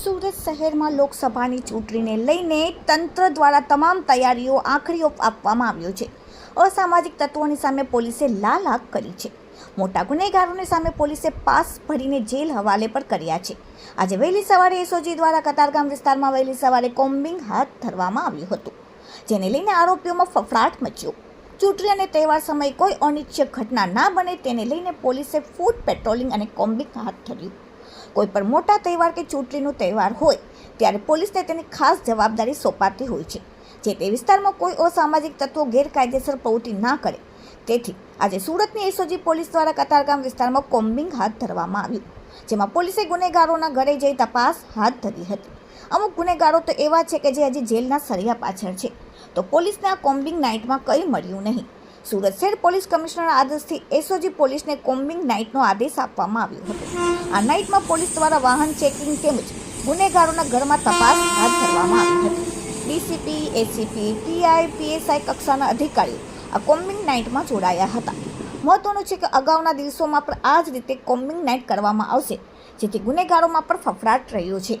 સુરત શહેરમાં લોકસભાની ચૂંટણીને લઈને તંત્ર દ્વારા તમામ તૈયારીઓ આખરી આપવામાં આવ્યો છે. અસામાજિક તત્વોની સામે પોલીસે લાલ આંખ કરી છે. મોટા ગુનેગારોની સામે પોલીસે પાસ ભરીને જેલ હવાલે પણ કર્યા છે. આજે વહેલી સવારે એસઓજી દ્વારા કતારગામ વિસ્તારમાં વહેલી સવારે કોમ્બિંગ હાથ ધરવામાં આવ્યું હતું, જેને લઈને આરોપીઓમાં ફફડાટ મચ્યો. ચૂંટણી અને તહેવાર સમયે કોઈ અનિચ્છય ઘટના ના બને તેને લઈને પોલીસે ફૂડ પેટ્રોલિંગ અને કોમ્બિંગ હાથ ધર્યું કોઈ પણ મોટા તહેવાર કે ચૂંટણીનો તહેવાર હોય, ત્યારે પોલીસને તેની ખાસ જવાબદારી સોંપાતી હોય છે. જે તે વિસ્તારમાં કોઈ અસામાજિક તત્વો ગેરકાયદેસર પ્રવૃત્તિ ના કરે, તેથી આજે સુરતની એસઓજી પોલીસ દ્વારા કતારગામ વિસ્તારમાં કોમ્બિંગ હાથ ધરવામાં આવ્યું, જેમાં પોલીસે ગુનેગારોના ઘરે જઈ તપાસ હાથ ધરી હતી. અમુક ગુનેગારો તો એવા છે કે જે હજી જેલના સળિયા પાછળ છે. તો પોલીસને આ કોમ્બિંગ નાઇટમાં કંઈ મળ્યું નહીં. સુરત શહેર પોલીસ કમિશનરના આદેશથી એસઓજી પોલીસને કોમ્બિંગ નાઇટનો આદેશ આપવામાં આવ્યો હતો. આ નાઇટમાં પોલીસ દ્વારા વાહન ચેકિંગ તેમજ ગુનેગારોના ઘરમાં તપાસ હાથ ધરવામાં આવી હતી. ડીસીપી, એસીપી, પીઆઈ, પીએસઆઈ કક્ષાના અધિકારીઓ આ કોમ્બિંગ નાઇટમાં જોડાયા હતા. મહત્વનું છે કે અગાઉના દિવસોમાં પણ આ જ રીતે કોમ્બિંગ નાઇટ કરવામાં આવશે, જેથી ગુનેગારોમાં પણ ફફડાટ રહ્યો છે.